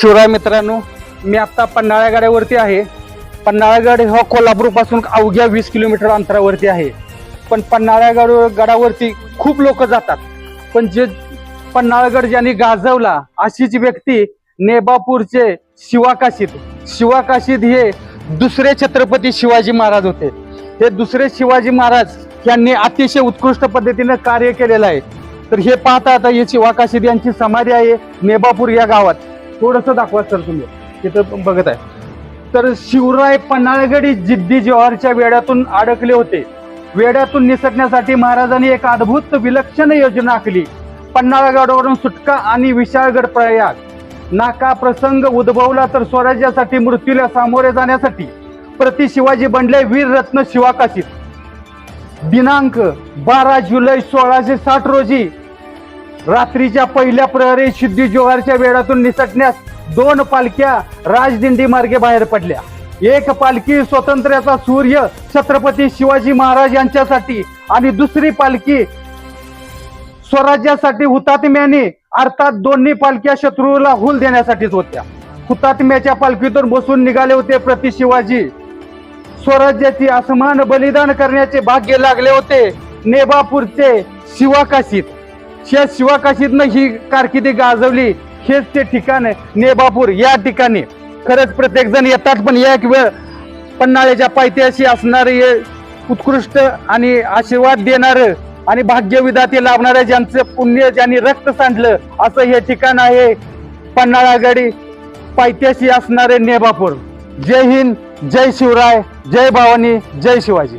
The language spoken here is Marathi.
शिवराय मित्रांनो मी आता पन्हाळ्यागाड्यावरती आहे. पन्हाळागड हा कोल्हापूरपासून अवघ्या वीस किलोमीटर अंतरावरती आहे. पण पन्हाळागड गडावरती खूप लोक जातात. पण जे पन्हाळगड ज्यांनी गाजवला अशीच व्यक्ती नेबापूरचे शिवाकाशीत शिवाकाशीत हे दुसरे छत्रपती शिवाजी महाराज होते. हे दुसरे शिवाजी महाराज यांनी अतिशय उत्कृष्ट पद्धतीनं कार्य केलेलं आहे. तर हे पाहता आता हे शिवाकाशीद यांची समाधी आहे नेबापूर या गावात. थोडस दाखवा सर तुम्ही. तिथं बघत आहे. तर शिवराय पन्हाळगडी जिद्दी जवाहरच्या वेड्यातून अडकले होते. वेड्यातून निसटण्यासाठी महाराजांनी एक अद्भुत विलक्षण योजना आखली. पन्हाळगडावरून सुटका आणि विशाळगड प्रयाग. नाका प्रसंग उद्भवला तर स्वराज्यासाठी मृत्यूला सामोरे जाण्यासाठी. प्रति शिवाजी बनले वीररत्न शिवाकाशीत. दिनांक बारा जुलै सोळाशे साठ रोजी रात्रीच्या पहिल्या प्रहरी सिद्धी जोगारच्या वेळातून निसटण्यास दोन पालख्या राजदिंडी मार्गे बाहेर पडल्या. एक पालखी स्वातंत्र्याचा सूर्य छत्रपती शिवाजी महाराज यांच्यासाठी आणि दुसरी पालखी स्वराज्यासाठी हुतात्म्याने अर्थात दोन्ही पालख्या शत्रूला हुल देण्यासाठीच होत्या. हुतात्म्याच्या पालखीतून बसून निघाले होते प्रति शिवाजी. स्वराज्याची असमान बलिदान करण्याचे भाग्य लागले होते नेबापूरचे शिवाकाशीत. या शिवाकाशीतनं ही कारकिर्दी गाजवली. हेच ते ठिकाण नेबापूर या ठिकाणी. खरंच प्रत्येक जण येतात पण एक वेळ पन्हाळ्याच्या पायथ्याशी असणारे हे उत्कृष्ट आणि आशीर्वाद देणारं आणि भाग्यविधाते लाभणारं ज्यांचं पुण्य ज्यांनी रक्त सांडलं असं हे ठिकाण आहे. पन्हाळागडी पायथ्याशी असणारे नेबापूर. जय हिंद जय शिवराय जय भवानी जय शिवाजी.